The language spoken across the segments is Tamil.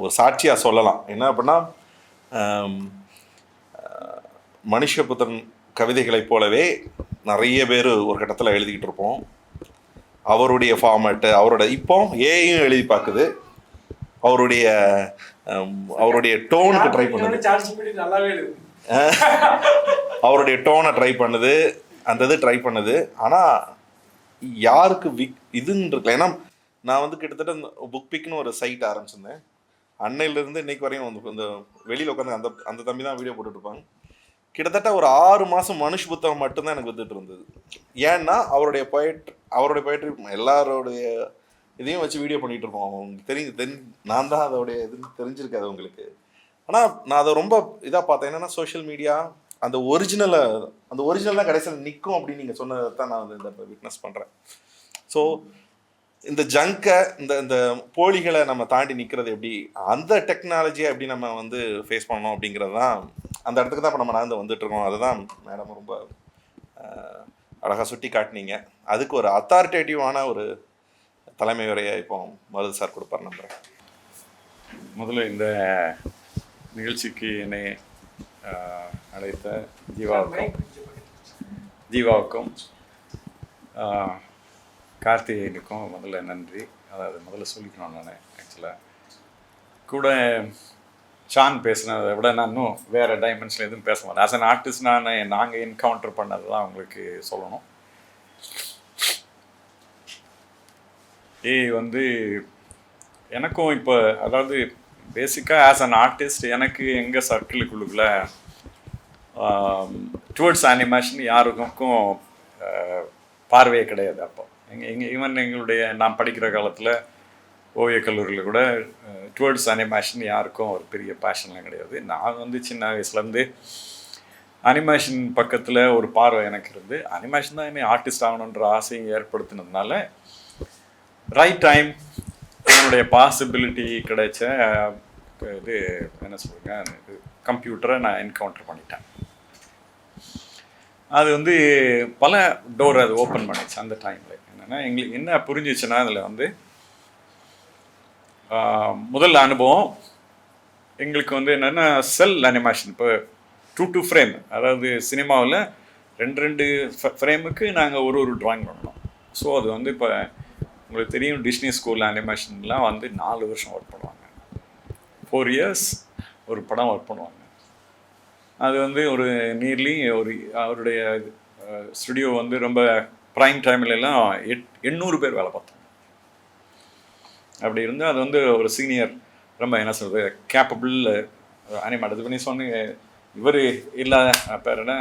ஒரு சாட்சியாக சொல்லலாம். என்ன அப்படின்னா மனுஷபுத்திரன் கவிதைகளைப் போலவே நிறைய பேர் ஒரு கட்டத்தில் எழுதிக்கிட்டு இருப்போம். அவருடைய ஃபார்மேட்டு அவரோட இப்போ ஏயும் எழுதி பார்க்குது அவருடைய அவருடைய டோனுக்கு ட்ரை பண்ணுது. அவருடைய டோனை ட்ரை பண்ணுது. அந்த இது ட்ரை பண்ணுது. ஆனால் யாருக்கு விக் இதுன்னு இருக்குல்ல ஏன்னா நான் வந்து கிட்டத்தட்ட புக் பிக்னு ஒரு சைட் ஆரம்பிச்சிருந்தேன். அன்னையிலேருந்து இன்னைக்கு வரையும் வந்து இந்த வெளியில் உட்காந்து அந்த அந்த தம்பி தான் வீடியோ போட்டுட்ருப்பாங்க. கிட்டத்தட்ட ஒரு ஆறு மாதம் மனுஷ் புத்தகம் மட்டும்தான் எனக்கு வந்துட்டு இருந்தது. ஏன்னா அவருடைய பொயட் அவருடைய பொயட்ரி எல்லாருடைய இதையும் வச்சு வீடியோ பண்ணிகிட்டு இருப்போம் அவங்களுக்கு தெரிஞ்சு தெரி நான் தான் அதோடைய இது தெரிஞ்சிருக்காது உங்களுக்கு ஆனால் நான் அதை ரொம்ப இதாக பார்த்தேன். என்னென்னா சோஷியல் மீடியா அந்த ஒரிஜினலை அந்த ஒரிஜினல் தான் கடைசியில் நிற்கும் அப்படின்னு நீங்கள் சொன்னதை தான் நான் வந்து இந்த விட்னஸ் பண்ணுறேன் ஸோ இந்த ஜங்கை இந்த இந்த போலிகளை நம்ம தாண்டி நிற்கிறது எப்படி? அந்த டெக்னாலஜியை எப்படி நம்ம வந்து ஃபேஸ் பண்ணணும் அப்படிங்கிறது தான் அந்த இடத்துக்கு தான் இப்போ நம்ம நடந்து வந்துட்டு இருக்கோம் அதுதான் மேடம் ரொம்ப அழகாக சுட்டி காட்டினீங்க. அதுக்கு ஒரு அத்தாரிட்டேட்டிவான ஒரு தலைமை உரையை இப்போ மருது சார் கொடுப்பார் நம்புறேன் முதல்ல இந்த நிகழ்ச்சிக்கு என்னை அழைத்த ஜீவாவுக்கும் ஜீவாவுக்கும் கார்த்திகேயனுக்கும் முதல்ல நன்றி. அதாவது முதல்ல சொல்லிக்கணும் நான் ஆக்சுவலாக கூட ஷான் பேசுனதை விட நான் இன்னும் வேறு டைமென்ஷனில் எதுவும் பேச மாட்டேன். ஆஸ் அன் ஆர்டிஸ்ட் நான் நாங்கள் என்கவுண்டர் பண்ணது தான் உங்களுக்கு சொல்லணும். ஏய் வந்து எனக்கும் இப்போ அதாவது பேசிக்காக ஆஸ் அன் ஆர்டிஸ்ட் எனக்கு எங்கள் சர்க்கிளுக்குள்ளுக்குள்ள டுவர்ட்ஸ் அனிமேஷன் யாருக்கும் பார்வையே கிடையாது அப்போ. எங்கள் எங்கள் ஈவன் எங்களுடைய நான் படிக்கிற காலத்தில் ஓவியக் கல்லூரியில் கூட டுவர்ட்ஸ் அனிமேஷன் யாருக்கும் ஒரு பெரிய பேஷன்லாம் கிடையாது. நான் வந்து சின்ன வயசுலேருந்து அனிமேஷன் பக்கத்தில் ஒரு பார்வை எனக்கு இருந்து அனிமேஷன் தான் என்னை ஆர்டிஸ்ட் ஆகணுன்ற ஆசையை ஏற்படுத்தினதுனால ரைட் டைம் என்னுடைய பாசிபிலிட்டி கிடைச்ச இது என்ன சொல்லுங்க கம்ப்யூட்டரை நான் என்கவுண்டர் பண்ணிட்டேன். அது வந்து பல டோர் அது ஓப்பன் பண்ணிச்சு அந்த டைமில் ஆனால் எங்களுக்கு என்ன புரிஞ்சிச்சுன்னா அதில் வந்து முதல் அனுபவம் எங்களுக்கு வந்து என்னென்னா செல் அனிமேஷன் இப்போ டூ டூ ஃப்ரேம் அதாவது சினிமாவில் ரெண்டு ரெண்டு ஃப்ரேமுக்கு நாங்கள் ஒரு ஒரு ட்ராயிங் பண்ணோம் ஸோ அது வந்து இப்போ உங்களுக்கு தெரியும் டிஸ்னி ஸ்கூல் அனிமேஷன்லாம் வந்து நாலு வருஷம் ஒர்க் பண்ணுவாங்க. ஃபோர் இயர்ஸ் ஒரு படம் ஒர்க் பண்ணுவாங்க. அது வந்து ஒரு நியர்லி ஒரு அவருடைய ஸ்டுடியோ வந்து ரொம்ப ப்ரைம் டைம்லலாம் எட் எண்ணூறு பேர் வேலை பார்த்தாங்க அப்படி இருந்து அது வந்து ஒரு சீனியர் ரொம்ப என்ன சொல்கிறது கேப்பபிள் அனிமேட் இது பண்ணி சொன்ன இவர் இல்லாத பேர் என்ன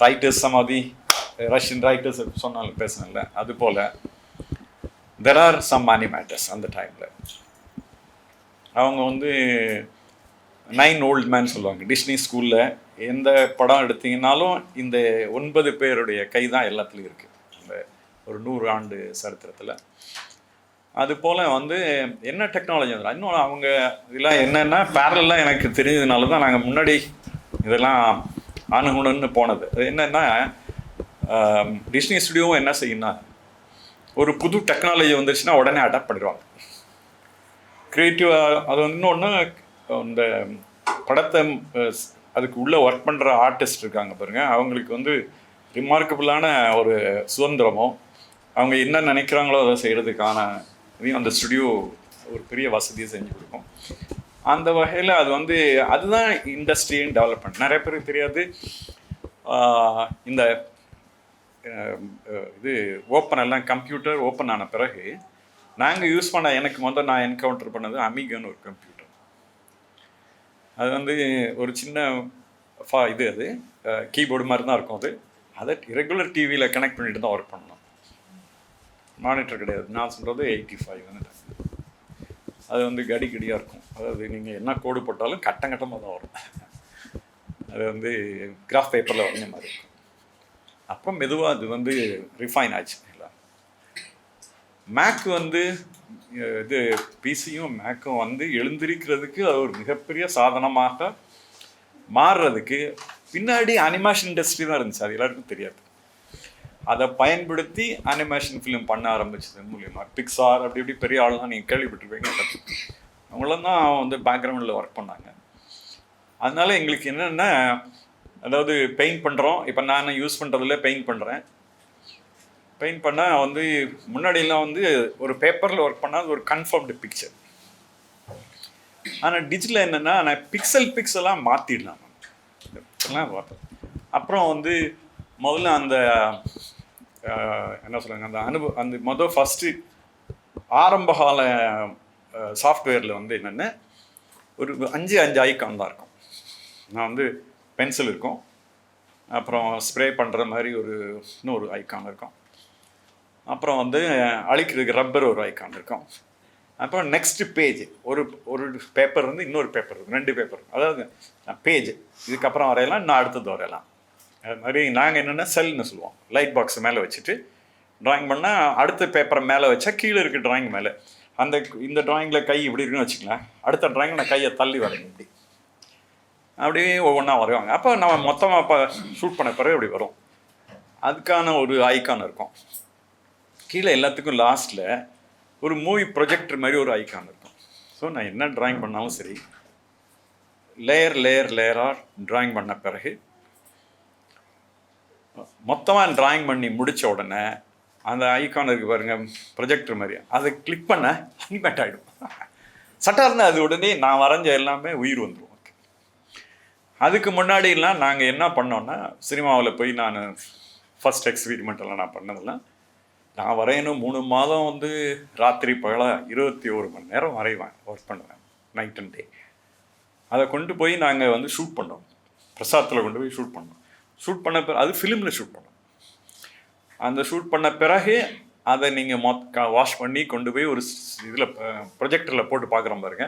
ரைட்டர்ஸ் சமாதி ரஷ்யன் ரைட்டர்ஸ் சொன்னாலும் பேசினல அது போல் தெர் ஆர் சம் அனிமேட்டர்ஸ் அந்த டைமில் அவங்க வந்து நைன் ஓல்ட் மேன் சொல்லுவாங்க. டிஸ்னி ஸ்கூலில் எந்த படம் எடுத்தீங்கன்னாலும் இந்த ஒன்பது பேருடைய கை தான் எல்லாத்துலேயும் இருக்குது இந்த ஒரு நூறு ஆண்டு சரித்திரத்தில். அது போல் வந்து என்ன டெக்னாலஜி வந்துடும் இன்னும் அவங்க இதெல்லாம் என்னென்னா பேரலாக எனக்கு தெரிஞ்சதுனால தான் நாங்கள் முன்னாடி இதெல்லாம் அணுகுணுன்னு போனது. அது என்னென்னா டிஸ்னி ஸ்டுடியோவும் என்ன செய்யணும்னா ஒரு புது டெக்னாலஜி வந்துருச்சுன்னா உடனே அடாப்ட் பண்ணிடுவாங்க. க்ரியேட்டிவாக அது வந்து இன்னொன்று இந்த படத்தை அதுக்கு உள்ளே ஒர்க் பண்ணுற ஆர்டிஸ்ட் இருக்காங்க பாருங்கள் அவங்களுக்கு வந்து ரிமார்க்கபிளான ஒரு சுதந்திரமும் அவங்க என்ன நினைக்கிறாங்களோ அதை செய்கிறதுக்கான இதையும் அந்த ஸ்டுடியோ ஒரு பெரிய வசதியை செஞ்சு கொடுக்கும். அந்த வகையில் அது வந்து அதுதான் இண்டஸ்ட்ரியின் டெவலப்மெண்ட் நிறைய பேருக்கு தெரியாது. இந்த இது ஓப்பன் எல்லாம் கம்ப்யூட்டர் ஓப்பன் ஆன பிறகு நாங்கள் யூஸ் பண்ண எனக்கு முதல் நான் என்கவுண்டர் பண்ணது அமிகன் ஒரு கம்ப்யூட்டர் அது வந்து ஒரு சின்ன ஃபா இது அது. கீபோர்டு மாதிரி தான் இருக்கும் அது. அதை ரெகுலர் டிவியில் கனெக்ட் பண்ணிட்டு தான் ஒர்க் பண்ணணும். மானிட்டர் கிடையாது. நான் சொல்கிறது எயிட்டி ஃபைவ் அது வந்து கடி கடியாக இருக்கும். அதாவது நீங்கள் என்ன கோடு போட்டாலும் கட்டம் கட்டமாக தான் வரும். அது வந்து கிராஃப் பேப்பரில் வரைஞ்ச மாதிரி இருக்கும். அப்புறம் மெதுவாக அது வந்து ரிஃபைன் ஆச்சு மேக் வந்து இது பிசியும் மேக்கும் வந்து எழுந்திருக்கிறதுக்கு அது ஒரு மிகப்பெரிய சாதனமாக மாறுறதுக்கு பின்னாடி அனிமேஷன் இண்டஸ்ட்ரி தான் இருந்துச்சு. அது எல்லாருக்கும் தெரியாது. அதை பயன்படுத்தி அனிமேஷன் ஃபிலிம் பண்ண ஆரம்பிச்சது மூலியமாக பிக்சார் அப்படி இப்படி பெரிய ஆள்லாம் நீங்கள் கேள்விப்பட்டிருப்பீங்க. அவங்களாம் தான் வந்து பேக்ரவுண்டில் ஒர்க் பண்ணாங்க. அதனால எங்களுக்கு என்னென்னா அதாவது பெயிண்ட் பண்ணுறோம் இப்போ நான் யூஸ் பண்ணுறதுல பெயிண்ட் பண்ணுறேன் பெயிண்ட் பண்ணால் வந்து முன்னாடியெல்லாம் வந்து ஒரு பேப்பரில் ஒர்க் பண்ணால் அது ஒரு கன்ஃபார்ம்டு பிக்சர் ஆனால் டிஜிட்டல் என்னென்னா நான் பிக்சல் பிக்சலாக மாற்றிடலாம் எல்லாம் பார்த்தேன் அப்புறம் வந்து முதல்ல அந்த என்ன சொல்லுங்க அந்த அனுபவம் அந்த மொதல் ஃபஸ்ட்டு ஆரம்ப கால சாஃப்ட்வேரில் வந்து என்னென்ன ஒரு அஞ்சு அஞ்சு ஐக்கான் தான் இருக்கும். நான் வந்து பென்சில் இருக்கும். அப்புறம் ஸ்ப்ரே பண்ணுற மாதிரி ஒரு இன்னொரு ஐக்கான் இருக்கும். அப்புறம் வந்து அழிக்கிறதுக்கு ரப்பர் ஒரு ஐக்கான் இருக்கும். அப்புறம் நெக்ஸ்ட் பேஜ் ஒரு ஒரு பேப்பர் வந்து இன்னொரு பேப்பர் இருக்கும் ரெண்டு பேப்பர் அதாவது பேஜ் இதுக்கப்புறம் வரையலாம் இன்னும் அடுத்தது வரையலாம். அது மாதிரி நாங்கள் என்னென்னா செல்னு சொல்லுவோம். லைட் பாக்ஸ் மேலே வச்சுட்டு ட்ராயிங் பண்ணால் அடுத்த பேப்பரை மேலே வச்சா கீழே இருக்க ட்ராயிங் மேலே. அந்த இந்த ட்ராயிங்கில் கை இப்படி இருக்குன்னு வச்சுக்கலாம் அடுத்த ட்ராயிங் நான் கையை தள்ளி வரையும் இப்படி. அப்படியே ஒவ்வொன்றா வரைவாங்க. அப்போ நம்ம மொத்தமாக இப்போ ஷூட் பண்ண பிறகு இப்படி வரும். அதுக்கான ஒரு ஐக்கான் இருக்கும். கீழே எல்லாத்துக்கும் லாஸ்ட்டில் ஒரு மூவி ப்ரொஜெக்டர் மாதிரி ஒரு ஐக்கான் இருக்கும். ஸோ நான் என்ன ட்ராயிங் பண்ணாலும் சரி லேயர் லேயர் லேயராக ட்ராயிங் பண்ண பிறகு மொத்தமாக ட்ராயிங் பண்ணி முடித்த உடனே அந்த ஐக்கான் இருக்கு பாருங்கள் ப்ரொஜெக்டர் மாதிரி. அதை கிளிக் பண்ண அனிமேட் ஆகிடும் சட்டார்னு அது உடனே நான் வரைஞ்ச எல்லாமே உயிர் வந்துடும் அதுக்கு முன்னாடிலாம் நாங்கள் என்ன பண்ணோன்னா சினிமாவில் போய் நான் ஃபர்ஸ்ட் எக்ஸ்பீரிமெண்ட்டெல்லாம் நான் பண்ணதெல்லாம் நான் வரையணும் மூணு மாதம் வந்து ராத்திரி பகலாக இருபத்தி ஒரு மணி நேரம் வரைவேன் ஒர்க் பண்ணுவேன் நைட் அண்ட் டே அதை கொண்டு போய் நாங்கள் வந்து ஷூட் பண்ணோம். பிரசாத்தில் கொண்டு போய் ஷூட் பண்ணோம். ஷூட் பண்ண பிறகு அது ஃபிலிமில் ஷூட் பண்ணோம். அந்த ஷூட் பண்ண பிறகு அதை நீங்கள் மொத்த வாஷ் பண்ணி கொண்டு போய் ஒரு இதில் ப்ரொஜெக்டரில் போட்டு பார்க்குற பாருங்க.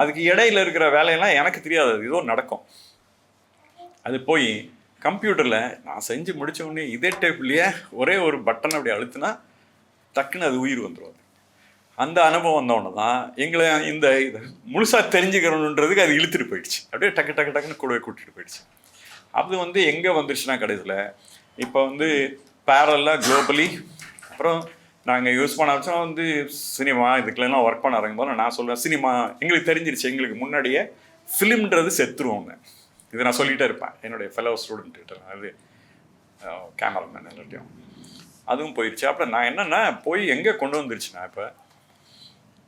அதுக்கு இடையில இருக்கிற வேலையெல்லாம் எனக்கு தெரியாது. ஏதோ நடக்கும். அது போய் கம்ப்யூட்டரில் நான் செஞ்சு முடித்த உடனே இதே டைப்லேயே ஒரே ஒரு பட்டன் அப்படி அழுத்தினா டக்குன்னு அது உயிர் வந்துடும் அந்த அனுபவம் வந்தோடனே தான் எங்களை இந்த இது முழுசாக தெரிஞ்சுக்கணுன்றதுக்கு அது இழுத்துட்டு போயிடுச்சு. அப்படியே டக்கு டக்கு டக்குன்னு கூடவே கூட்டிகிட்டு போயிடுச்சு. அது வந்து எங்கே வந்துருச்சுன்னா கடைசியில் இப்போ வந்து பேரலாக குளோபலி அப்புறம் நாங்கள் யூஸ் பண்ண ஆரம்பிச்சோம். வந்து சினிமா இதுக்குலாம் ஒர்க் பண்ண ஆரம்பிக்கும் நான் சொல்லுவேன் சினிமா எங்களுக்கு தெரிஞ்சிருச்சு எங்களுக்கு முன்னாடியே ஃபிலிம்ன்றது செத்துருவோங்க இது நான் சொல்லிகிட்டே இருப்பேன். என்னுடைய ஃபெலோ ஸ்டூடெண்ட்டு அது கேமராமேன் எல்லாத்தையும் அதுவும் போயிடுச்சு அப்புறம் நான் என்னென்னா போய் எங்கே கொண்டு வந்துருச்சுன்னா இப்போ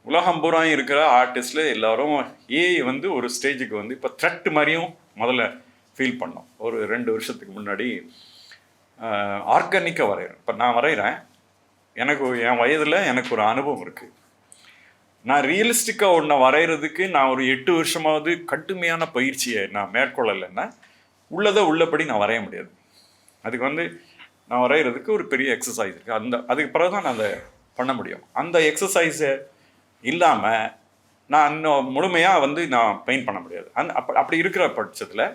உலகம் பூரா இருக்கிற ஆர்டிஸ்டில் எல்லாரும் ஏஐ வந்து ஒரு ஸ்டேஜுக்கு வந்து இப்போ த்ரெட் மாதிரியும் முதல்ல ஃபீல் பண்ணோம். ஒரு ரெண்டு வருஷத்துக்கு முன்னாடி ஆர்கானிக்காக வரைகிறேன் இப்போ நான் வரைகிறேன் எனக்கு என் வயதில் எனக்கு ஒரு அனுபவம் இருக்குது நான் ரியலிஸ்டிக்காக ஒன்றை வரைகிறதுக்கு நான் ஒரு எட்டு வருஷமாவது கடுமையான பயிற்சியை நான் மேற்கொள்ளலைன்னா உள்ளதை உள்ளபடி நான் வரைய முடியாது. அதுக்கு வந்து நான் வரைகிறதுக்கு ஒரு பெரிய எக்ஸசைஸ் இருக்குது அந்த அதுக்கு பிறகு தான் நான் அதை பண்ண முடியும். அந்த எக்ஸசைஸை இல்லாமல் நான் இன்னும் முழுமையாக வந்து நான் பெயிண்ட் பண்ண முடியாது. அந் அப்ப அப்படி இருக்கிற பட்சத்தில்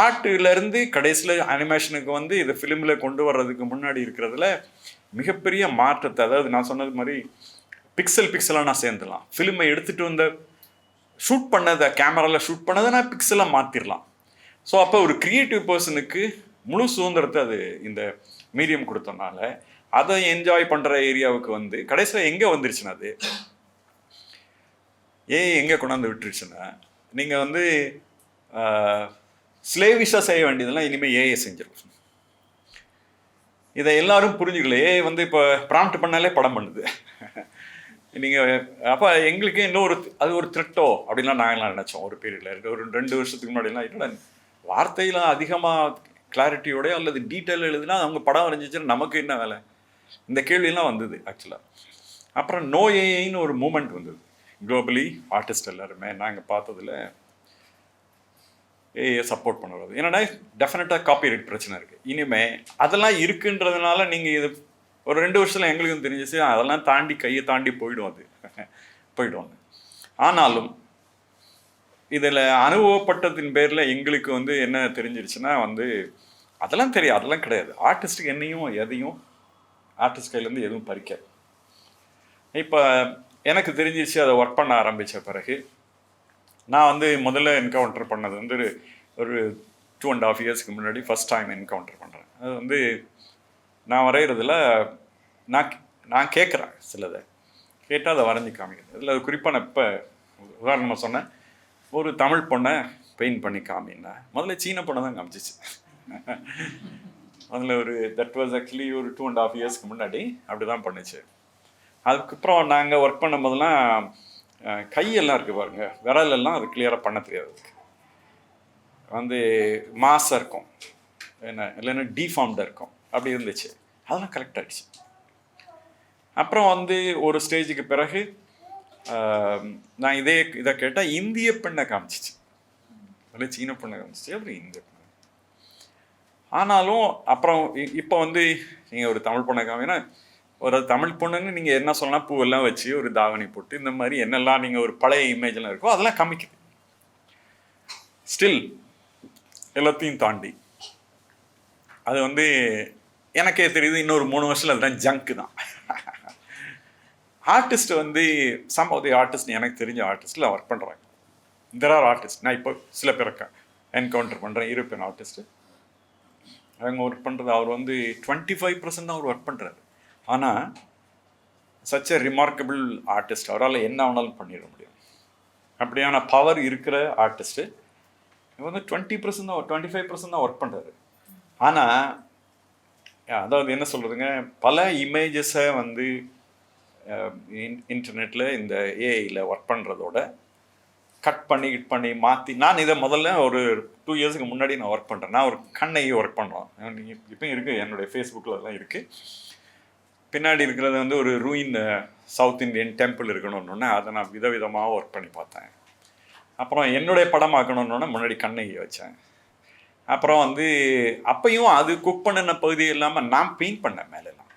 ஆர்ட்டுலேருந்து கடைசியில் அனிமேஷனுக்கு வந்து இதை ஃபிலிமில் கொண்டு வர்றதுக்கு முன்னாடி இருக்கிறதுல மிகப்பெரிய மாற்றத்தை அதாவது நான் சொன்னது மாதிரி பிக்சல் பிக்சலாக நான் சேர்ந்துடலாம். ஃபிலிமை எடுத்துகிட்டு வந்த ஷூட் பண்ணதை கேமராவில் ஷூட் பண்ணதை நான் பிக்சலாக மாற்றிடலாம் ஸோ அப்போ ஒரு க்ரியேட்டிவ் பர்சனுக்கு முழு சுதந்திரத்தை அது இந்த மீடியம் கொடுத்தனால அதை என்ஜாய் பண்ணுற ஏரியாவுக்கு வந்து கடைசியில் எங்கே வந்துருச்சுன்னா அது ஏன் எங்கே கொண்டாந்து விட்டுருச்சுன்னா நீங்கள் வந்து ஸ்லேவிஷாக செய்ய வேண்டியதெல்லாம் இனிமேல் ஏஏ செஞ்சிடும் இதை எல்லாரும் புரிஞ்சுக்கல. ஏஐ வந்து இப்போ ப்ராம்ப்ட் பண்ணாலே படம் பண்ணுது. நீங்கள் அப்போ எங்களுக்கு இன்னும் ஒரு அது ஒரு த்ரெட்டோ அப்படின்லாம் நாங்களாம் நினச்சோம். ஒரு பீரியடில் ஒரு ரெண்டு வருஷத்துக்கு முன்னாடிலாம் என்னடா வார்த்தையெல்லாம் அதிகமாக கிளாரிட்டியோடய அல்லது டீட்டெயில் எழுதுனா அவங்க படம் வரைஞ்சிச்சுன்னா நமக்கு என்ன வேலை? இந்த கேள்வியெல்லாம் வந்தது ஆக்சுவலாக அப்புறம் நோ ஒரு மூமெண்ட் வந்தது. குளோபலி ஆர்டிஸ்ட் எல்லாருமே நாங்கள் பார்த்ததுல ஏஏ சப்போர்ட் பண்ணுறது என்னென்னா டெஃபினட்டாக காப்பிரைட் பிரச்சனை இருக்குது இனிமே அதெல்லாம் இருக்குன்றதுனால நீங்கள் இது ஒரு ரெண்டு வருஷத்தில் எங்களுக்கும் தெரிஞ்சிச்சு அதெல்லாம் தாண்டி கையை தாண்டி போயிடும் அது. போயிடுவாங்க ஆனாலும் இதில் அனுபவப்பட்டதின் பேரில் எங்களுக்கு வந்து என்ன தெரிஞ்சிருச்சுன்னா வந்து அதெல்லாம் தெரியும் அதெல்லாம் கிடையாது. ஆர்டிஸ்ட்டுக்கு என்னையும் எதையும் ஆர்டிஸ்ட் கையிலேருந்து எதுவும் பறிக்காது. இப்போ எனக்கு தெரிஞ்சிருச்சு அதை ஒர்க் பண்ண ஆரம்பித்த பிறகு நான் வந்து முதல்ல என்கவுண்டர் பண்ணது வந்து ஒரு டூ அண்ட் ஆஃப் இயர்ஸ்க்கு முன்னாடி ஃபஸ்ட் டைம் என்கவுண்டர் பண்ணுறேன் அது வந்து நான் வரைகிறதுல நான் நான் கேட்குறேன் சிலதை. கேட்டால் அதை வரைஞ்சி காமிக்கணும் இதில் குறிப்பாக நான் இப்போ உதாரணமாக சொன்னேன். ஒரு தமிழ் பொண்ணை பெயிண்ட் பண்ணி காமின்னா முதல்ல சீன பொண்ணை தான் காமிச்சிச்சு. அதில் ஒரு தட் வாஸ் ஆக்சுவலி ஒரு டூ அண்ட் ஹாஃப் இயர்ஸ்க்கு முன்னாடி அப்படி தான் பண்ணுச்சு. அதுக்கப்புறம் நாங்கள் ஒர்க் பண்ணும்போதெல்லாம் கையெல்லாம் இருக்குது பாருங்க. விரலெல்லாம் அது கிளியராக பண்ண தெரியாது வந்து மாசாக இருக்கும். என்ன இல்லைன்னா டீஃபார்ம்டாக இருக்கும். அப்படி இருந்துச்சு. அதெல்லாம் கரெக்ட் ஆயிடுச்சு. அப்புறம் வந்து ஒரு ஸ்டேஜுக்கு பிறகு நான் இதே இதை கேட்டால் இந்திய பெண்ணை காமிச்சிச்சு. அதில் சீன பெண்ணை காமிச்சிச்சு. அப்புறம் இந்திய பெண்ணை? ஆனாலும் அப்புறம் இ- இப்போ வந்து நீங்கள் ஒரு தமிழ் பொண்ணை காமினா ஒரு தமிழ் பொண்ணுன்னு நீங்கள் என்ன சொல்லலாம் பூவெல்லாம் வச்சு ஒரு தாவணி போட்டு இந்த மாதிரி என்னெல்லாம் நீங்கள் ஒரு பழைய இமேஜ்லாம் இருக்கோ அதெல்லாம் காமிக்குது. ஸ்டில் எல்லாத்தையும் தாண்டி அது வந்து எனக்கே தெரியுது இன்னொரு மூணு வருஷத்தில் அதுதான் ஜங்க்கு தான். ஆர்டிஸ்ட் வந்து சம் ஆஃப் தி ஆர்டிஸ்ட் எனக்கு தெரிஞ்ச ஆர்டிஸ்டில் ஒர்க் பண்ணுறாங்க தெர் ஆர் ஆர்டிஸ்ட் நான் இப்போ சில பேருக்கு என்கவுண்டர் பண்ணுறேன் யூரோப்பியன் ஆர்டிஸ்ட்டு அவங்க ஒர்க் பண்ணுறது அவர் வந்து டுவெண்ட்டி ஃபைவ் பர்சன்ட் அவர் ஒர்க் பண்ணுறாரு ஆனால் சச் எ ரிமார்க்கபிள் ஆர்டிஸ்ட் அவரால் என்ன வேணாலும் பண்ணிட முடியும். அப்படியான பவர் இருக்கிற ஆர்டிஸ்ட்டு இவர் வந்து டுவெண்ட்டி பர்சன்ட் தான் டுவெண்ட்டி ஃபைவ் பர்சன்ட் தான் ஒர்க் பண்ணுறாரு ஆனால் அதாவது என்ன சொல்கிறதுங்க பல இமேஜஸை வந்து இன்டர்நெட்டில் இந்த ஏஐயில் ஒர்க் பண்ணுறதோட கட் பண்ணி கிட் பண்ணி மாற்றி நான் இதை முதல்ல ஒரு டூ இயர்ஸுக்கு முன்னாடி நான் ஒர்க் பண்ணுறேன் நான் ஒரு கண்ணை ஒர்க் பண்ணுறோம் இப்போயும் இருக்குது என்னுடைய ஃபேஸ்புக்கில் அதெல்லாம் இருக்குது பின்னாடி இருக்கிறது வந்து ஒரு ரூயின் சவுத் இந்தியன் டெம்பிள் இருக்கணும்னு அதை நான் விதவிதமாக ஒர்க் பண்ணி பார்த்தேன். அப்புறம் என்னுடைய படம் ஆக்கணும்னு முன்னாடி கண்ணகி வச்சேன். அப்புறம் வந்து அப்பையும் அது குக் பண்ணின பகுதி இல்லாமல் நான் பெயிண்ட் பண்ணேன் மேலெல்லாம்.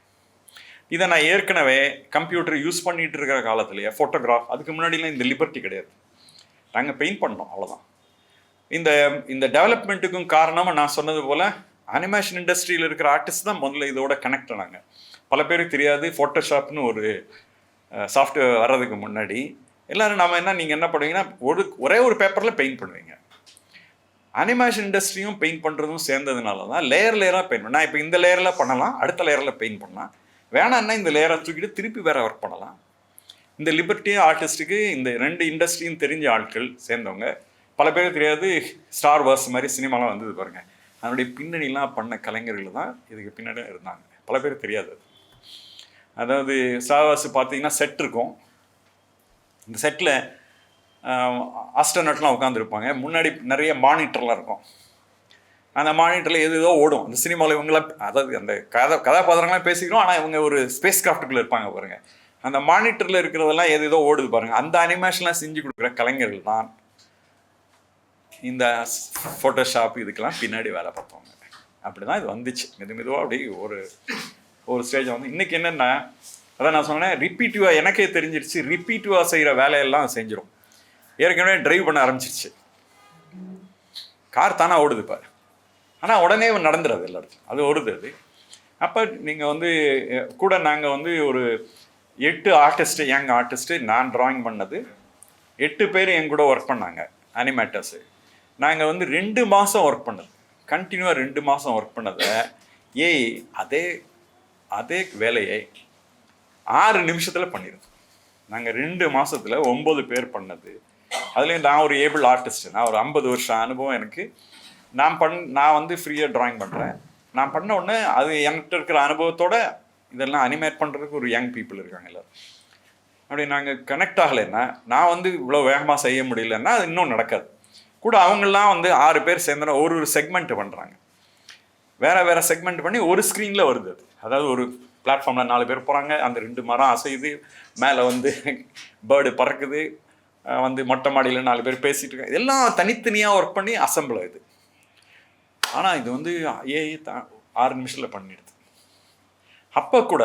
இதை நான் ஏற்கனவே கம்ப்யூட்டர் யூஸ் பண்ணிகிட்டு இருக்கிற காலத்துலேயே ஃபோட்டோகிராஃப் அதுக்கு முன்னாடிலாம் இந்த லிபர்ட்டி கிடையாது. நாங்கள் பெயிண்ட் பண்ணோம் அவ்வளோதான் இந்த இந்த டெவலப்மெண்ட்டுக்கும் காரணமாக நான் சொன்னது போல் அனிமேஷன் இண்டஸ்ட்ரியில் இருக்கிற ஆர்டிஸ்ட் தான் முதல்ல இதோட கனெக்ட் ஆனாங்க. பல பேருக்கு தெரியாது ஃபோட்டோஷாப்னு ஒரு சாஃப்ட்வேர் வர்றதுக்கு முன்னாடி. எல்லோரும் நாம் என்ன நீங்கள் என்ன பண்ணுவீங்கன்னா ஒரு ஒரே ஒரு பேப்பரில் பெயிண்ட் பண்ணுவீங்க. அனிமேஷன் இண்டஸ்ட்ரியும் பெயிண்ட் பண்ணுறதும் சேர்ந்ததுனால தான் லேயர் லேயராக பெயிண்ட் பண்ண நான் இப்போ இந்த லேயரில் பண்ணலாம் அடுத்த லேயரில் பெயிண்ட் பண்ணலாம். வேணான்னா இந்த லேயரை தூக்கிட்டு திருப்பி வேற ஒர்க் பண்ணலாம். இந்த லிபர்ட்டி ஆர்டிஸ்ட்டுக்கு இந்த ரெண்டு இண்டஸ்ட்ரியும் தெரிஞ்ச ஆட்கள் சேர்ந்தவங்க. பல பேருக்கு தெரியாது ஸ்டார் வார்ஸ் மாதிரி சினிமாலாம் வந்தது பாருங்கள் அதனுடைய பின்னணிலாம் பண்ண கலைஞர்கள் தான் இதுக்கு பின்னாடி இருந்தாங்க. பல பேர் தெரியாது அதாவது ஸ்டார் வார்ஸ் பார்த்தீங்கன்னா செட் இருக்கும். இந்த செட்டில் ஆஸ்டர்னட்லாம் உட்காந்துருப்பாங்க முன்னாடி நிறைய மானிட்டர்லாம் இருக்கும். அந்த மானிட்டரில் எது ஏதோ ஓடும். அந்த சினிமாவில் இவங்களாம் அதாவது அந்த கதை கதாபாத்திரங்களாம் பேசிக்கிறோம் ஆனால் இவங்க ஒரு ஸ்பேஸ் கிராஃப்ட்டுக்குள்ளே இருப்பாங்க பாருங்க. அந்த மானிட்டரில் இருக்கிறதெல்லாம் எது ஏதோ ஓடுது பாருங்க. அந்த அனிமேஷன்லாம் செஞ்சு கொடுக்குற கலைஞர்கள் தான் இந்த ஃபோட்டோஷாப் இதுக்கெல்லாம் பின்னாடி வேலை பார்த்தவங்க அப்படி தான் இது வந்துச்சு. மெது மெதுவாக அப்படி ஒரு ஒரு ஸ்டேஜ் வந்து இன்றைக்கி என்னென்னா அதான் நான் சொன்னேன் ரிப்பீட்டிவாக எனக்கே தெரிஞ்சிருச்சு ரிப்பீட்டிவாக செய்கிற வேலையெல்லாம் செஞ்சிடும் ஏற்கனவே டிரைவ் பண்ண ஆரம்பிச்சிருச்சு. கார் தானாக ஓடுது பாரு. ஆனால் உடனே நடந்துடாது எல்லா இடத்துலையும். அது ஓடுது அது. அப்போ நீங்கள் வந்து கூட நாங்கள் வந்து ஒரு எட்டு ஆர்டிஸ்ட்டு யங் ஆர்டிஸ்ட்டு நான் டிராயிங் பண்ணது. எட்டு பேர் என் கூட ஒர்க் பண்ணாங்க அனிமேட்டர்ஸு நாங்கள் வந்து ரெண்டு மாதம் ஒர்க் பண்ணது. கண்டினியூவாக ரெண்டு மாதம் ஒர்க் பண்ணதை. ஏய் அதே அதே வேலையை ஆறு நிமிஷத்தில் பண்ணிடுது நாங்கள் ரெண்டு மாதத்தில் ஒம்பது பேர் பண்ணது. அதுலேயும் நான் ஒரு ஏபிள் ஆர்டிஸ்ட். நான் ஒரு ஐம்பது வருஷம் அனுபவம் எனக்கு. நான் பண் நான் வந்து ஃப்ரீயாக ட்ராயிங் பண்ணுறேன் நான் பண்ண உடனே அது என்கிட்ட இருக்கிற அனுபவத்தோட இதெல்லாம் அனிமேட் பண்ணுறதுக்கு ஒரு யங் பீப்புள் இருக்காங்க எல்லோரும். அப்படி நாங்கள் கனெக்ட் ஆகலைன்னா நான் வந்து இவ்வளோ வேகமாக செய்ய முடியலன்னா அது இன்னும் நடக்காது. கூட அவங்கெல்லாம் வந்து ஆறு பேர் சேர்ந்தனா ஒரு ஒரு செக்மெண்ட் பண்ணுறாங்க வேறு வேறு செக்மெண்ட் பண்ணி ஒரு ஸ்க்ரீனில் வருது அது. அதாவது ஒரு பிளாட்ஃபார்மில் நாலு பேர் போகிறாங்க அந்த ரெண்டு மரம் அசையுது. மேலே வந்து பேர்டு பறக்குது. வந்து மொட்டை மாடியில் நாலு பேர் பேசிகிட்டு இருக்காங்க. எல்லாம் தனித்தனியாக ஒர்க் பண்ணி அசம்பிள் இது. ஆனால் இது வந்து ஏஐ ஆறு நிமிஷத்தில் பண்ணிடுது. அப்போ கூட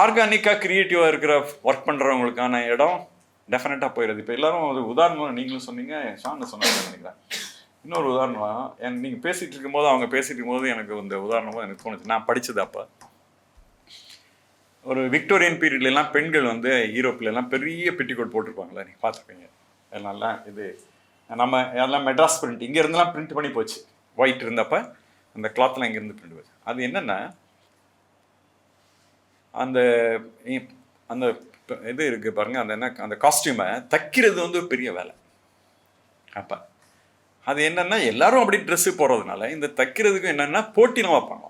ஆர்கானிக்காக க்ரியேட்டிவாக இருக்கிற ஒர்க் பண்ணுறவங்களுக்கான இடம் டெஃபினட்டாக போயிடுது. இப்போ எல்லாரும் ஒரு உதாரணம் நீங்களும் சொன்னீங்க ஷான் சொன்னாங்க நினைக்கிறேன். இன்னொரு உதாரணம் என் நீங்கள் பேசிகிட்டு இருக்கும்போது அவங்க பேசிட்டு இருக்கும்போது எனக்கு இந்த உதாரணமாக எனக்கு தோணுச்சு. நான் படித்தது அப்போ. ஒரு விக்டோரியன் பீரியட்லாம் பெண்கள் வந்து யூரோப்லலாம் பெரிய பெட்டிக்கோட் போட்டிருப்பாங்களே நீங்கள் பார்த்துருப்பீங்க. எல்லாம் இது நம்ம அதெல்லாம் மெட்ராஸ் பிரிண்ட் இங்கே இருந்தெல்லாம் பிரிண்ட் பண்ணி போச்சு. ஒயிட் இருந்தப்ப அந்த கிளாத்லாம் இங்கேருந்து பிரிண்ட் போச்சு அது என்னென்னா அந்த அந்த இது இருக்குது பாருங்கள் அந்த என்ன அந்த காஸ்டியூமை தைக்கிறது வந்து ஒரு பெரிய வேலை. அப்போ அது என்னென்னா எல்லாரும் அப்படி ட்ரெஸ்ஸு போடுறதுனால இந்த தைக்கிறதுக்கும் என்னன்னா போட்டிலாம் வைப்பாங்க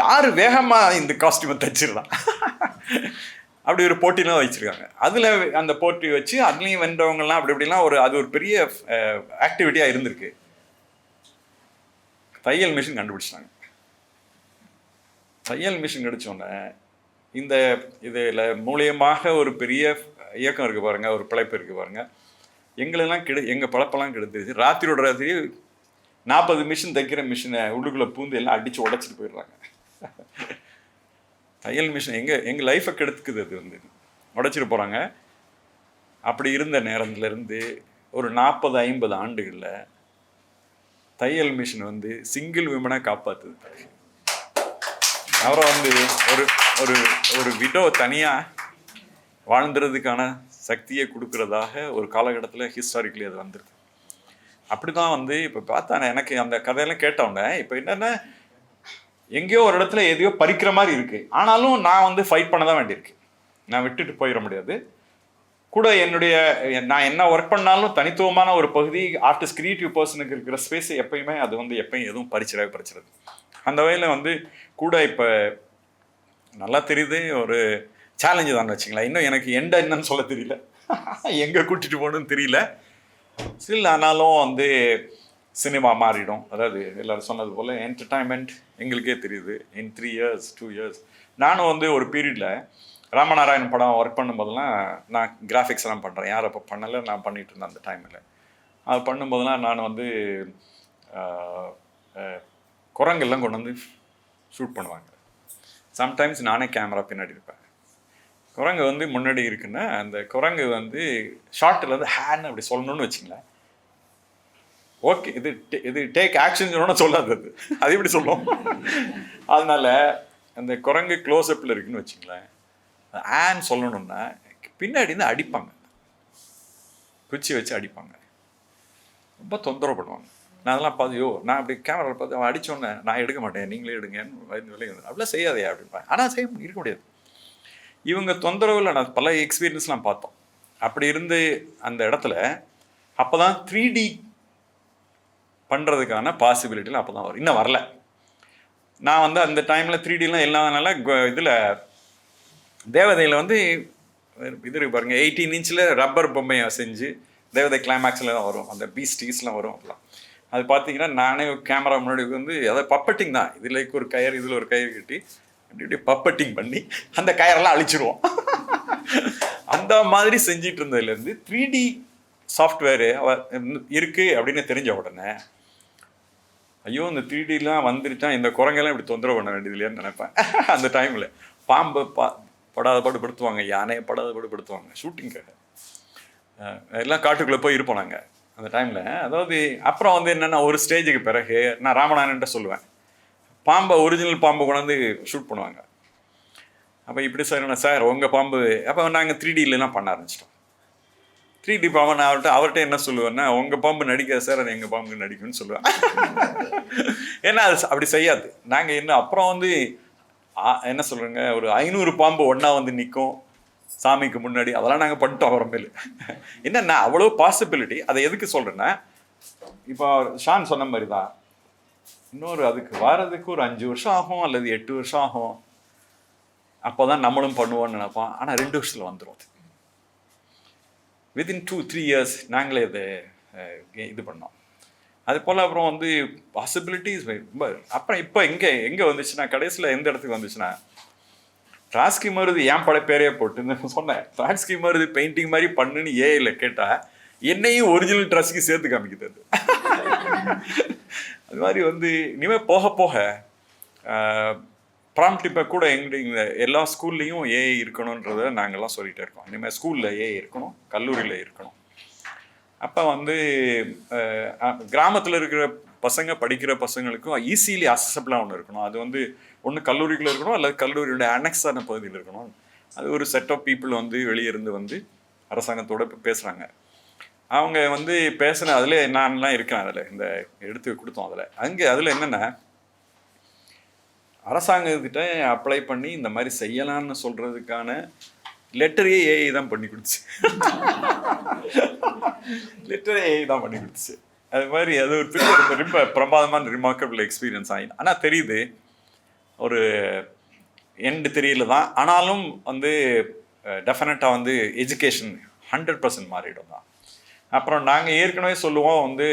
யார் வேகமாக இந்த காஸ்டியூமை தைச்சிடலாம் அப்படி ஒரு போட்டிலாம் வச்சிருக்காங்க. அதில் அந்த போட்டி வச்சு அதுலேயும் வென்றவங்கலாம் அப்படி இப்படிலாம் ஒரு அது ஒரு பெரிய ஆக்டிவிட்டியாக இருந்திருக்கு. தையல் மிஷின் கண்டுபிடிச்சிட்டாங்க. தையல் மிஷின் கிடைச்சோன்னே இந்த இதில் மூலியமாக ஒரு பெரிய இயக்கம் இருக்குது பாருங்க ஒரு பிழைப்பு இருக்குது பாருங்க. எங்களெல்லாம் கெடு எங்கள் பழப்பெல்லாம் கெடுத்துருச்சு. ராத்திரியோட ராத்திரி நாற்பது மிஷின் தைக்கிற மிஷினை உள்ளுக்குள்ளே பூந்து எல்லாம் அடித்து உடச்சிட்டு போயிடுறாங்க. தையல் மிஷின் எங்கள் எங்கள் லைஃப்பை கெடுத்துக்குது அது வந்து. உடச்சிட்டு போகிறாங்க அப்படி இருந்த நேரத்துலேருந்து ஒரு நாற்பது ஐம்பது ஆண்டுகளில் தையல் மிஷின் வந்து சிங்கிள் விமனை காப்பாற்றுது அவரை வந்து ஒரு ஒரு ஒரு விடோ தனியாக வாழ்ந்துறதுக்கான சக்தியை கொடுக்கறதாக ஒரு காலகட்டத்தில் ஹிஸ்டாரிக்கலி அது வந்துருது. அப்படி தான் வந்து இப்போ பார்த்தா நான் எனக்கு அந்த கதையெல்லாம் கேட்டவுடனே இப்போ என்னென்ன எங்கேயோ ஒரு இடத்துல எதையோ பறிக்கிற மாதிரி இருக்கு. ஆனாலும் நான் வந்து ஃபைட் பண்ண தான் வேண்டியிருக்கு. நான் விட்டுட்டு போயிட முடியாது. கூட என்னுடைய நான் என்ன ஒர்க் பண்ணாலும் தனித்துவமான ஒரு பகுதி ஆர்டிஸ்ட் கிரியேட்டிவ் பர்சனுக்கு இருக்கிற ஸ்பேஸ் எப்பயுமே அது வந்து எப்பயும் எதுவும் பறிச்சிடவே பறிச்சிடாது. அந்த வகையில் வந்து கூட இப்போ நல்லா தெரியுது ஒரு சேலஞ்சு தான் வச்சுங்களேன் இன்னும் எனக்கு எண்ட என்னன்னு சொல்ல தெரியல. எங்கே கூட்டிகிட்டு போகணும்னு தெரியல. ஸ்டில் ஆனாலும் வந்து சினிமா மாறிடும். அதாவது எல்லாரும் சொன்னது போல் என்டர்டைன்மெண்ட் எங்களுக்கே தெரியுது. In three years two years நானும் வந்து ஒரு பீரியடில் ராமநாராயண் படம் ஒர்க் பண்ணும்போதெல்லாம் நான் கிராஃபிக்ஸ்லாம் பண்ணுறேன் யார் அப்போ பண்ணலை நான் பண்ணிட்டு இருந்தேன் அந்த டைமில் அது பண்ணும்போதெல்லாம் நான் வந்து குரங்கெல்லாம் கொண்டு வந்து ஷூட் பண்ணுவாங்க. சம்டைம்ஸ் நானே கேமரா பின்னாடி இருப்பேன். குரங்கு வந்து முன்னாடி இருக்குன்னா அந்த குரங்கு வந்து ஷார்ட்டில் வந்து ஹேன்னு அப்படி சொல்லணும்னு வச்சுங்களேன். ஓகே இது இது டேக் ஆக்ஷன் சொன்னா சொல்லாது அது அது எப்படி சொல்லும்? அதனால அந்த குரங்கு க்ளோஸ்அப்பில் இருக்குன்னு வச்சுங்களேன் ஆன் சொல்லணும்னா பின்னாடி இருந்து அடிப்பாங்க. குச்சி வச்சு அடிப்பாங்க. ரொம்ப தொந்தரவு பண்ணுவாங்க நான் அதெல்லாம் பார்த்து யோ நான் அப்படி கேமராவில் பார்த்து அவன் அடிச்சோன்னே நான் எடுக்க மாட்டேன் நீங்களே எடுங்கன்னு வயது அப்படிலாம் செய்யாதே அப்படின்பாங்க ஆனால் செய்ய இருக்க முடியாது. இவங்க தொந்தரவில் நான் பல எக்ஸ்பீரியன்ஸ்லாம் பார்த்தோம். அப்படி இருந்து அந்த இடத்துல அப்போ தான் த்ரீ டி பண்ணுறதுக்கான பாசிபிலிட்டிலாம் அப்போ தான் வரும். இன்னும் வரல. நான் வந்து அந்த டைமில் த்ரீ டிலாம் இல்லாதனால இதில் தேவதையில் வந்து இது இருக்கு பாருங்க எயிட்டீன் இன்ச்சில் ரப்பர் பொம்மையை செஞ்சு தேவதை கிளைமேக்ஸில் தான் வரும். அந்த பீஸ்டீஸ்லாம் வரும் அப்படிலாம் அது பார்த்தீங்கன்னா நானே கேமரா முன்னாடி வந்து அதாவது பப்பட்டிங் தான். இதில் ஒரு கயிறு இதில் ஒரு கயிறு கட்டி அப்படி இப்படி பப்பட்டிங் பண்ணி அந்த கயரெல்லாம் அழிச்சிருவோம். அந்த மாதிரி செஞ்சிட்டு இருந்ததுலேருந்து த்ரீ டி சாஃப்ட்வேரு இருக்குது அப்படின்னு தெரிஞ்ச உடனே ஐயோ இந்த த்ரீ டிலாம் வந்துருச்சா? இந்த குரங்கெல்லாம் இப்படி தொந்தரவு பண்ண வேண்டியது இல்லையான்னு நினைப்பேன். அந்த டைமில் பாம்பு பா படாத பாடு படுத்துவாங்க யானையை படாத பாடு படுத்துவாங்க. ஷூட்டிங்காக எல்லாம் காட்டுக்குள்ளே போய் இருப்போம் நாங்கள் அந்த டைமில் அதாவது அப்புறம் வந்து என்னென்னா ஒரு ஸ்டேஜுக்கு பிறகு நான் ராமநாதன்ட்ட சொல்லுவேன். பாம்பை ஒரிஜினல் பாம்பை கொண்டாந்து ஷூட் பண்ணுவாங்க. அப்போ இப்படி சார் சார் உங்கள் பாம்பு அப்போ நாங்கள் த்ரீ டிலாம் பண்ண ஆரம்பிச்சிட்டோம். த்ரீ டி பவன் அவர்கிட்ட அவர்கிட்ட என்ன சொல்லுவேன்னா உங்கள் பாம்பு நடிக்காது சார் அது எங்கள் பாம்பு நடிக்கும்னு சொல்லுவேன். ஏன்னா அது அப்படி செய்யாது. நாங்கள் என்ன அப்புறம் வந்து என்ன சொல்கிறேங்க ஒரு ஐநூறு பாம்பு ஒன்றா வந்து நிற்கும் சாமிக்கு முன்னாடி. அதெல்லாம் நாங்கள் பண்ணிட்டோம் அப்புறமேலு. என்னென்னா அவ்வளோ பாசிபிலிட்டி அதை எதுக்கு சொல்கிறேன்னா இப்போ ஷான் சொன்ன மாதிரி தான் இன்னொரு அதுக்கு வாரதுக்கு ஒரு அஞ்சு வருஷம் ஆகும் அல்லது எட்டு வருஷம் ஆகும். அப்போ தான் நம்மளும் பண்ணுவோம்னு நினைப்போம். ஆனால் ரெண்டு வருஷத்தில் வந்துடும் அது. வித்தின் டூ த்ரீ இயர்ஸ் நாங்களே அதை இது பண்ணோம். அது போல் அப்புறம் வந்து பாசிபிலிட்டிஸ் ரொம்ப அப்புறம் இப்போ எங்கே எங்கே வந்துச்சுன்னா கடைசியில் எந்த இடத்துக்கு வந்துச்சுன்னா டிராஸ்கி மருது ஏன் பட பேரே போட்டு சொன்னேன். டிராஸ்கி மருது பெயிண்டிங் மாதிரி பண்ணுன்னு ஏ இல்லை கேட்டால் என்னையும் ஒரிஜினல் ட்ரெஸ்க்கு சேர்த்து காமிக்குது அது. அது மாதிரி வந்து இனிமேல் போக போக ப்ராம்ப்ட் இப்போ கூட எங்க எல்லா ஸ்கூல்லையும் ஏஐ இருக்கணுன்றதை நாங்கள்லாம் சொல்லிகிட்டே இருக்கோம். இனிமேல் ஸ்கூலில் ஏஐ இருக்கணும் கல்லூரியில் இருக்கணும். அப்போ வந்து கிராமத்தில் இருக்கிற பசங்க படிக்கிற பசங்களுக்கும் ஈஸிலி அசசபிளாக ஒன்று இருக்கணும். அது வந்து ஒன்று கல்லூரிக்குள்ளே இருக்கணும் அல்லது கல்லூரியோட அனெக்ஸான பகுதியில் இருக்கணும். அது ஒரு செட் ஆஃப் பீப்புள் வந்து வெளியே இருந்து வந்து அரசாங்கத்தோட இப்போ பேசுகிறாங்க அவங்க வந்து பேசின அதில் நான்லாம் இருக்கேன் அதில் இந்த எடுத்து கொடுத்தோம் அதில். அங்கே அதில் என்னென்ன அரசாங்கத்திட்ட அப்ளை பண்ணி இந்த மாதிரி செய்யலாம்னு சொல்றதுக்கான லெட்டரையே ஏஐ தான் பண்ணி கொடுத்துச்சு. லெட்டரே ஏஐ தான் பண்ணி கொடுத்துச்சு. அது மாதிரி அது ஒரு பெரிய ரொம்ப ரொம்ப பிரமாதமான ரிமார்க்கபிள் எக்ஸ்பீரியன்ஸ் ஆகிடும் ஆனால் தெரியுது ஒரு எண்டு தெரியல தான். ஆனாலும் வந்து டெஃபினட்டாக வந்து எஜுகேஷன் ஹண்ட்ரட் பர்சன்ட் மாறிடும் தான். அப்புறம் நாங்கள் ஏற்கனவே சொல்லுவோம் வந்து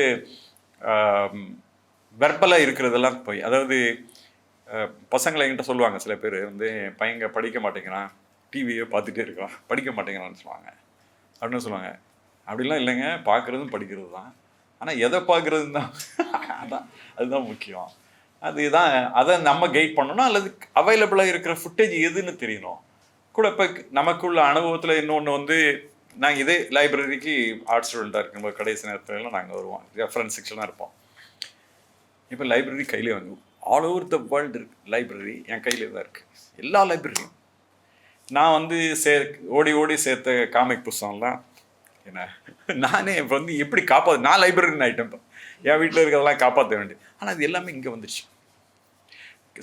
வெர்பலாக இருக்கிறதெல்லாம் போய் அதாவது பசங்களை என்கிட்ட சொல்லுவாங்க சில பேர் வந்து என் பையங்க படிக்க மாட்டேங்கிறான் டிவியை பார்த்துட்டே இருக்கான் படிக்க மாட்டேங்கிறான்னு சொல்லுவாங்க. அப்படின்னு சொல்லுவாங்க. அப்படிலாம் இல்லைங்க பார்க்குறதும் படிக்கிறது தான். ஆனால் எதை பார்க்குறது தான் அதான் அதுதான் முக்கியம். அதுதான் அதை நம்ம கைட் பண்ணணும் அல்லது அவைலபிளாக இருக்கிற ஃபுட்டேஜ் எதுன்னு தெரியணும். கூட இப்போ நமக்குள்ள அனுபவத்தில் இன்னொன்று வந்து நாங்கள் இதே லைப்ரரிக்கு ஆர்ட் ஸ்டூடெண்ட்டாக இருக்கும்போது கடைசி நேரத்துலலாம் நாங்கள் வருவோம். ரெஃபரன்ஸ் செக்ஷனாக இருப்போம். இப்போ லைப்ரரி கையிலே வந்து all over the world library என் கையிலே தான் இருக்குது எல்லா லைப்ரரியும் நான் வந்து சே ஓடி ஓடி சேர்த்த காமிக் புஸ்தகம்லாம் என்ன? நானே இப்போ வந்து எப்படி காப்பாற்று நான் லைப்ரரின்னு ஆகிட்டேன் இப்போ. என் வீட்டில் இருக்கிறதெல்லாம் காப்பாற்ற வேண்டியது. ஆனால் அது எல்லாமே இங்கே வந்துடுச்சு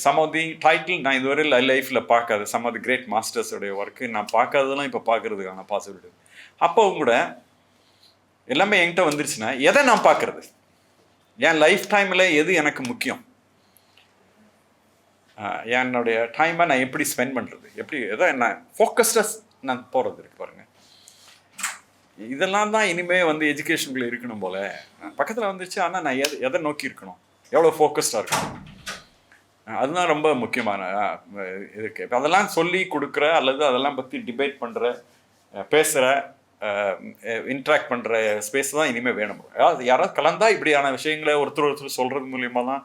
சம் ஆஃப் தி டைட்டில் நான் இதுவரை லைஃப்பில் பார்க்காத சம் ஆஃப் தி கிரேட் மாஸ்டர்ஸோடைய ஒர்க்கு நான் பார்க்காததெல்லாம் இப்போ பார்க்கறதுக்கான பாசிபிலிட்டி அப்போவும் கூட எல்லாமே என்கிட்ட வந்துருச்சுன்னா எதை நான் பார்க்கறது? என் லைஃப் டைமில் எது எனக்கு முக்கியம்? என்னுடைய டைமை நான் எப்படி ஸ்பெண்ட் பண்ணுறது எப்படி எதோ என்ன ஃபோக்கஸ்டாக நான் போகிறது இருக்கு பாருங்கள் இதெல்லாம் தான் இனிமேல் வந்து எஜுகேஷனுக்குள்ளே இருக்கணும் போல். பக்கத்தில் வந்துச்சு ஆனால் நான் எதை எதை நோக்கி இருக்கணும்? எவ்வளோ ஃபோக்கஸ்டாக இருக்கணும்? அதுதான் ரொம்ப முக்கியமான அஹ், இருக்கு. இப்போ அதெல்லாம் சொல்லி கொடுக்குற அல்லது அதெல்லாம் பற்றி டிபேட் பண்ணுற பேசுகிற இன்ட்ராக்ட் பண்ணுற ஸ்பேஸ் தான் இனிமேல் வேணும். அதாவது யாராவது கலந்தால் இப்படியான விஷயங்களை ஒருத்தர் ஒருத்தர் சொல்கிறது மூலியமாக தான்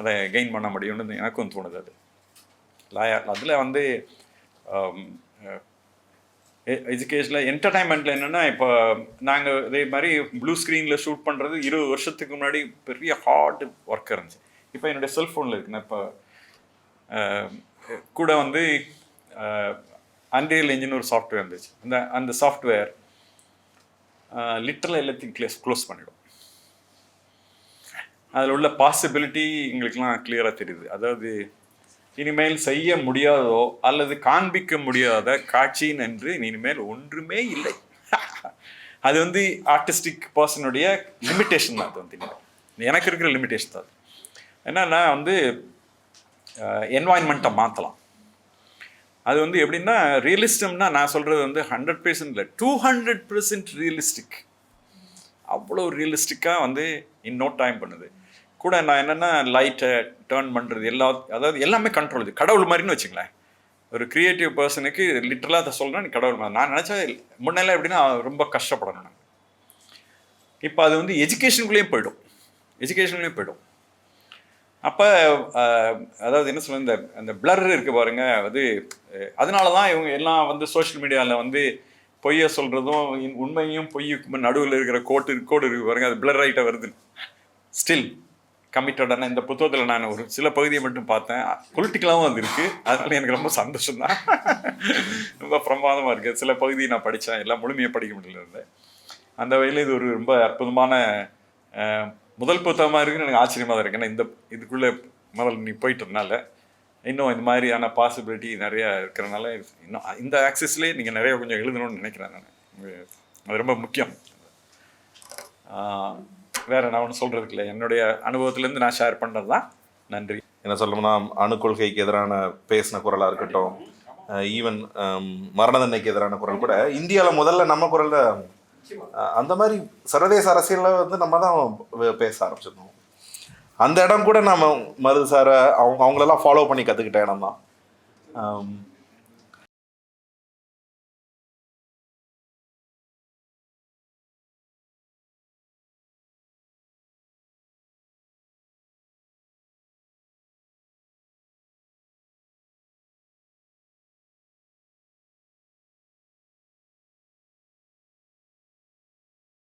அதை கெயின் பண்ண முடியும்னு எனக்கும் தோணுது அது. அதில் வந்து எஜுகேஷனில் என்டர்டைன்மெண்ட்டில் என்னென்னா இப்போ நாங்கள் இதே மாதிரி ப்ளூ ஸ்க்ரீனில் ஷூட் பண்ணுறது இருபது வருஷத்துக்கு முன்னாடி பெரிய ஹார்ட் ஒர்க் இருந்துச்சு. இப்போ என்னுடைய செல்ஃபோனில் இருக்கு இப்போ கூட வந்து அன்ரியல் இன்ஜின் ஒரு சாஃப்ட்வேர் இருந்துச்சு. அந்த அந்த சாஃப்ட்வேர் லிட்டரலாக எல்லாத்தையும் க்ளோஸ் க்ளோஸ் பண்ணிவிடும் அதில் உள்ள பாசிபிலிட்டி எங்களுக்கெலாம் கிளியராக தெரியுது. அதாவது இனிமேல் செய்ய முடியாதோ அல்லது காண்பிக்க முடியாத காட்சியின் என்று இனிமேல் ஒன்றுமே இல்லை. அது வந்து ஆர்டிஸ்டிக் பர்சனுடைய லிமிட்டேஷன் தான் அது வந்து. எனக்கு இருக்கிற லிமிட்டேஷன் தான் அது. என்னன்னா வந்து என்வாயன்மெண்ட்டை மாற்றலாம் அது வந்து எப்படின்னா ரியலிஸ்டம்னா நான் சொல்கிறது வந்து ஹண்ட்ரட் பர்சன்ட் இல்லை டூ ஹண்ட்ரட் பர்சன்ட் ரியலிஸ்டிக் அவ்வளோ ரியலிஸ்டிக்காக வந்து இன்னும் டைம் பண்ணுது. கூட நான் என்னென்னா லைட்டை டேர்ன் பண்ணுறது எல்லா அதாவது எல்லாமே கண்ட்ரோல் இது. கடவுள் மாதிரின்னு வச்சுங்களேன் ஒரு க்ரியேட்டிவ் பர்சனுக்கு லிட்டரலாக அதை சொல்கிறேன் நீ கடவுள் மாதிரி. நான் நினச்சா முன்னெல்லாம் எப்படின்னா ரொம்ப கஷ்டப்படணும் நான். இப்போ அது வந்து எஜுகேஷனுக்குள்ளேயும் போயிடும். எஜுகேஷன்லேயும் போயிடும். அப்போ அதாவது என்ன சொல்ல இந்த அந்த பிளர் இருக்குது பாருங்க அது அதனால தான் இவங்க எல்லாம் வந்து சோஷியல் மீடியாவில் வந்து பொய்யை சொல்கிறதும் உண்மையும் பொய்யுக்கும் நடுவில் இருக்கிற கோட்டு கோடு இருக்குது பாருங்க அது பிளர் ஆகிட்ட வருது ஸ்டில் கமிட்டடான இந்த புத்தகத்தில் நான் ஒரு சில பகுதியை மட்டும் பார்த்தேன். பொலிட்டிக்கலாகவும் அது இருக்குது அதனால எனக்கு ரொம்ப சந்தோஷம் தான் ரொம்ப பிரமாதமாக இருக்குது சில பகுதியை நான் படித்தேன். எல்லாம் முழுமையாக படிக்க முடியல இருந்தேன் அந்த வகையில் இது ஒரு ரொம்ப அற்புதமான முதல் புத்தகமாக இருக்குன்னு எனக்கு ஆச்சரியமாக தான் இருக்குது ஏன்னா இந்த இதுக்குள்ளே முதல்ல நீ போயிட்டதுனால இன்னும் இந்த மாதிரியான பாசிபிலிட்டி நிறையா இருக்கிறனால இன்னும் இந்த ஆக்சஸ்லேயே நீங்கள் நிறைய கொஞ்சம் எழுதணும்னு நினைக்கிறேன் நான். அது ரொம்ப முக்கியம். வேற நான் ஒன்றும் சொல்றதுக்கு இல்லை என்னுடைய அனுபவத்திலேருந்து நான் ஷேர் பண்ணுறது தான் நன்றி. என்ன சொல்லணும்னா அணு கொள்கைக்கு எதிரான பேசின குரலாக இருக்கட்டும் ஈவன் மரண தண்டனைக்கு எதிரான குரல் கூட இந்தியாவில் முதல்ல நம்ம குரலில் அந்த மாதிரி சர்வதேச அரசியலில் வந்து நம்ம தான் பேச ஆரம்பிச்சிருந்தோம். அந்த இடம் கூட நம்ம மருது சாரை அவங்க அவங்களெல்லாம் ஃபாலோ பண்ணி கற்றுக்கிட்ட இடம் தான்.